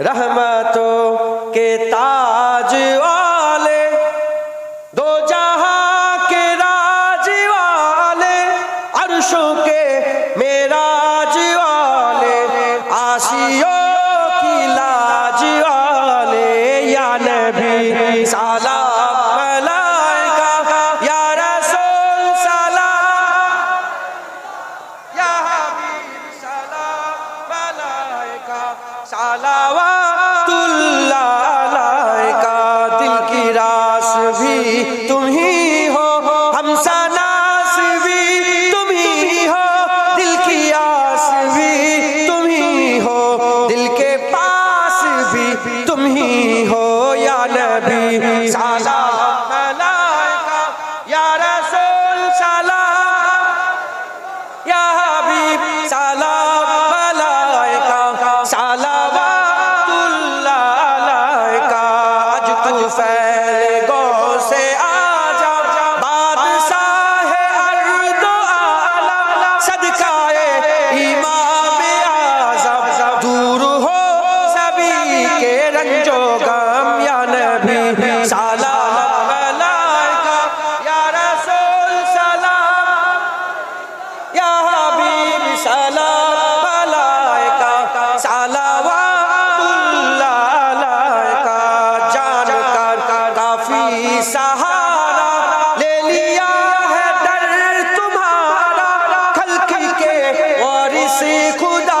रहमतों के ताज वाले me. হাবিব সালাম আলাইকা সালাওয়াতুল্লাহ আলাইকা জান है दर तुम्हारा खलकी के वारिस खुदा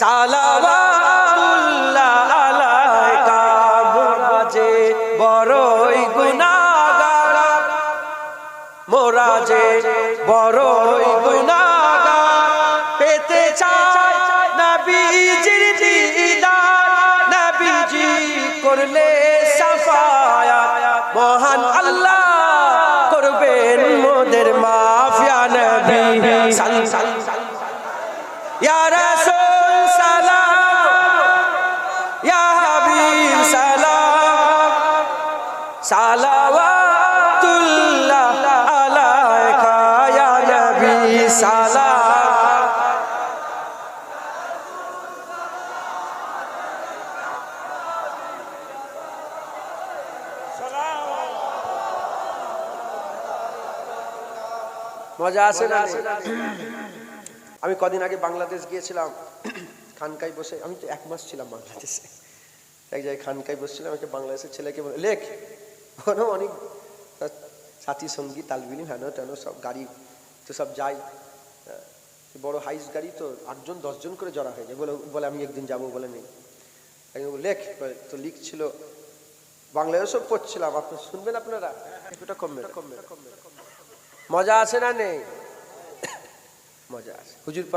সালাবাতুল্লাহ আলাইকা মোরাজে বড়ই গুনাহগার মোরাজে বড়ই গুনাহগার পেতে চাই নবীজির দিদার নবীজি করলে সাফায়া মহান আল্লাহ করবেন মোদের মাফিয়া নবী সাল সাল সাল ইয়া মজা আছে না আমি কদিন আগে বাংলাদেশ গিয়েছিলাম, খানকায় বসে, আমি তো এক মাস ছিলাম বাংলাদেশে। এক জায়গায় খানকায় বসছিলাম, একটা বাংলাদেশের ছেলেকে লেখ ওখানে অনেক সাথী, সঙ্গী, তালবিলি হেন তেন সব গাড়ি তো সব যাই বড় হাইস গাড়ি তো আটজন, দশজন করে জড়া হয়ে যায়। বলে বলে, আমি একদিন যাব বলে নেই। লেখ। তো লিখছিল বাংলাদেশও পড়ছিলাম। আপনার শুনবেন আপনারা? কমবে কমবে। মজা আছে না নেই? মজা আছে। হুজুর পাক